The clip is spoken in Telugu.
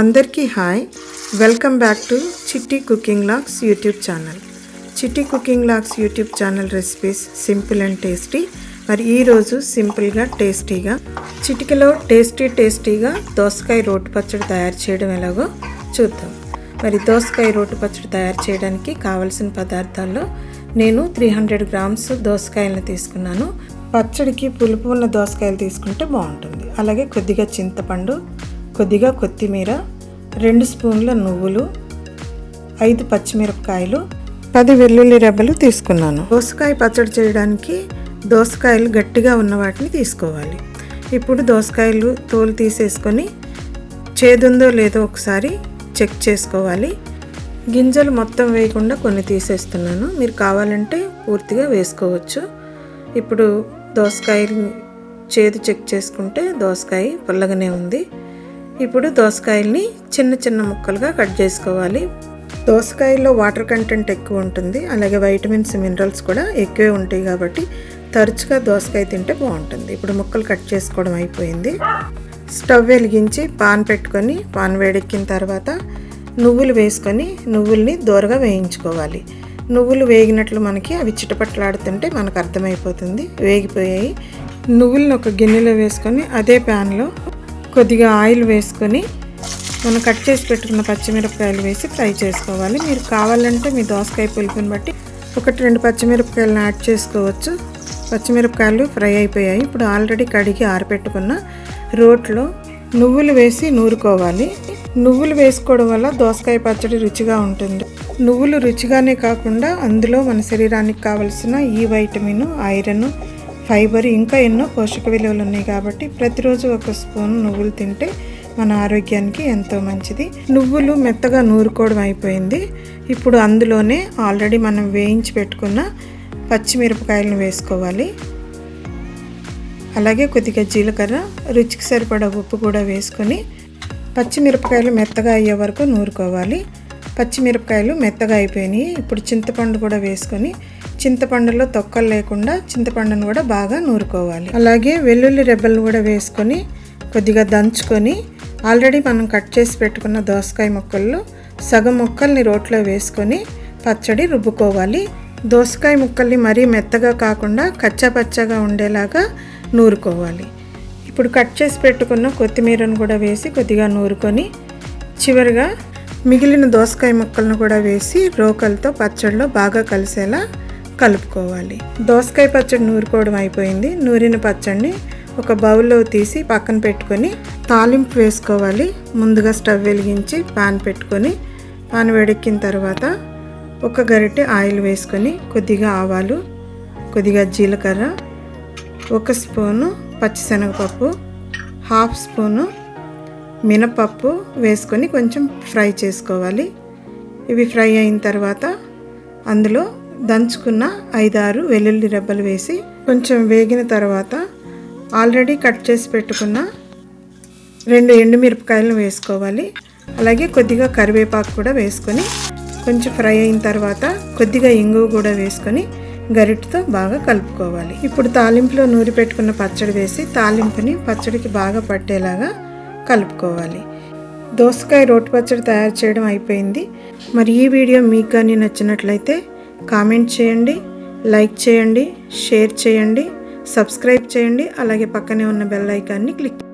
అందరికీ hi. Welcome back to Chitti cooking logs YouTube channel. Chitti cooking logs YouTube channel recipes simple and tasty. మరి ఈరోజు సింపుల్గా టేస్టీగా చిటికలో టేస్టీ టేస్టీగా దోసకాయ రోటి పచ్చడి తయారు చేయడం ఎలాగో చూద్దాం. మరి దోసకాయ రోటి పచ్చడి తయారు చేయడానికి కావలసిన పదార్థాల్లో నేను త్రీ హండ్రెడ్ గ్రామ్స్ దోసకాయలను తీసుకున్నాను. పచ్చడికి పులుపు ఉన్న దోసకాయలు తీసుకుంటే బాగుంటుంది. అలాగే కొద్దిగా చింతపండు కొద్దిగా కొత్తిమీర రెండు స్పూన్ల నువ్వులు ఐదు పచ్చిమిరపకాయలు పది వెల్లుల్లి రెబ్బలు తీసుకున్నాను. దోసకాయ పచ్చడి చేయడానికి దోసకాయలు గట్టిగా ఉన్న వాటిని తీసుకోవాలి. ఇప్పుడు దోసకాయలు తోలు తీసేసుకొని చేదుందో లేదో ఒకసారి చెక్ చేసుకోవాలి. గింజలు మొత్తం వేయకుండా కొన్ని తీసేస్తున్నాను. మీరు కావాలంటే పూర్తిగా వేసుకోవచ్చు. ఇప్పుడు దోసకాయలు చేదు చెక్ చేసుకుంటే దోసకాయ పుల్లగానే ఉంది. ఇప్పుడు దోసకాయల్ని చిన్న చిన్న ముక్కలుగా కట్ చేసుకోవాలి. దోసకాయల్లో వాటర్ కంటెంట్ ఎక్కువ ఉంటుంది. అలాగే వైటమిన్స్ మినరల్స్ కూడా ఎక్కువే ఉంటాయి కాబట్టి తరచుగా దోసకాయ తింటే బాగుంటుంది. ఇప్పుడు ముక్కలు కట్ చేసుకోవడం అయిపోయింది. స్టవ్ వెలిగించి పాన్ పెట్టుకొని పాన్ వేడెక్కిన తర్వాత నువ్వులు వేసుకొని నువ్వుల్ని దూరగా వేయించుకోవాలి. నువ్వులు వేగినట్లు మనకి అవి చిటపట్లాడుతుంటే మనకు అర్థమైపోతుంది. వేగిపోయాయి. నువ్వులను ఒక గిన్నెలో వేసుకొని అదే ప్యాన్లో కొద్దిగా ఆయిల్ వేసుకొని మనం కట్ చేసి పెట్టుకున్న పచ్చిమిరపకాయలు వేసి ఫ్రై చేసుకోవాలి. మీరు కావాలంటే మీ దోసకాయ పులుపుని బట్టి ఒకటి రెండు పచ్చిమిరపకాయలను యాడ్ చేసుకోవచ్చు. పచ్చిమిరపకాయలు ఫ్రై అయిపోయాయి. ఇప్పుడు ఆల్రెడీ కడిగి ఆరబెట్టుకున్న రోట్లో నువ్వులు వేసి నూరుకోవాలి. నువ్వులు వేసుకోవడం వల్ల దోసకాయ పచ్చడి రుచిగా ఉంటుంది. నువ్వులు రుచిగానే కాకుండా అందులో మన శరీరానికి కావలసిన ఈ వైటమిన్ ఐరన్ ఫైబర్ ఇంకా ఎన్నో పోషక విలువలు ఉన్నాయి కాబట్టి ప్రతిరోజు ఒక స్పూన్ నువ్వులు తింటే మన ఆరోగ్యానికి ఎంతో మంచిది. నువ్వులు మెత్తగా నూరుకోవడం అయిపోయింది. ఇప్పుడు అందులోనే ఆల్రెడీ మనం వేయించి పెట్టుకున్న పచ్చిమిరపకాయలను వేసుకోవాలి. అలాగే కొద్దిగా జీలకర్ర రుచికి సరిపడా ఉప్పు కూడా వేసుకొని పచ్చిమిరపకాయలు మెత్తగా అయ్యే వరకు నూరుకోవాలి. పచ్చిమిరపకాయలు మెత్తగా అయిపోయినాయి. ఇప్పుడు చింతపండు కూడా వేసుకొని చింతపండులో తొక్కలు లేకుండా చింతపండును కూడా బాగా నూరుకోవాలి. అలాగే వెల్లుల్లి రెబ్బలు కూడా వేసుకొని కొద్దిగా దంచుకొని ఆల్రెడీ మనం కట్ చేసి పెట్టుకున్న దోసకాయ ముక్కల్లో సగం ముక్కల్ని రోట్లో వేసుకొని పచ్చడి రుబ్బుకోవాలి. దోసకాయ ముక్కల్ని మరీ మెత్తగా కాకుండా కచ్చా పచ్చగా ఉండేలాగా నూరుకోవాలి. ఇప్పుడు కట్ చేసి పెట్టుకున్న కొత్తిమీరను కూడా వేసి కొద్దిగా నూరుకొని చివరిగా మిగిలిన దోసకాయ ముక్కలను కూడా వేసి రోకలతో పచ్చడిలో బాగా కలిసేలా కలుపుకోవాలి. దోసకాయ పచ్చడి నూరుకోవడం అయిపోయింది. నూరిన పచ్చడిని ఒక బౌల్లో తీసి పక్కన పెట్టుకొని తాలింపు వేసుకోవాలి. ముందుగా స్టవ్ వెలిగించి పాన్ పెట్టుకొని పాన్ వేడెక్కిన తర్వాత ఒక గరిటె ఆయిల్ వేసుకొని కొద్దిగా ఆవాలు కొద్దిగా జీలకర్ర ఒక స్పూను పచ్చిశనగపప్పు హాఫ్ స్పూను మినపప్పు వేసుకొని కొంచెం ఫ్రై చేసుకోవాలి. ఇవి ఫ్రై అయిన తర్వాత అందులో దంచుకున్న ఐదారు వెల్లుల్లి రెబ్బలు వేసి కొంచెం వేగిన తర్వాత ఆల్రెడీ కట్ చేసి పెట్టుకున్న రెండు ఎండుమిరపకాయలను వేసుకోవాలి. అలాగే కొద్దిగా కరివేపాకు కూడా వేసుకొని కొంచెం ఫ్రై అయిన తర్వాత కొద్దిగా ఇంగువ కూడా వేసుకొని గరిటతో బాగా కలుపుకోవాలి. ఇప్పుడు తాలింపులో నూరి పెట్టుకున్న పచ్చడి వేసి తాలింపుని పచ్చడికి బాగా పట్టేలాగా కలుపుకోవాలి. దోసకాయ రోటి పచ్చడి తయారు చేయడం అయిపోయింది. మరి ఈ వీడియో మీకు కానీ నచ్చినట్లయితే కామెంట్ చేయండి లైక్ చేయండి షేర్ చేయండి సబ్స్క్రైబ్ చేయండి అలాగే పక్కనే ఉన్న బెల్ ఐకాన్ని క్లిక్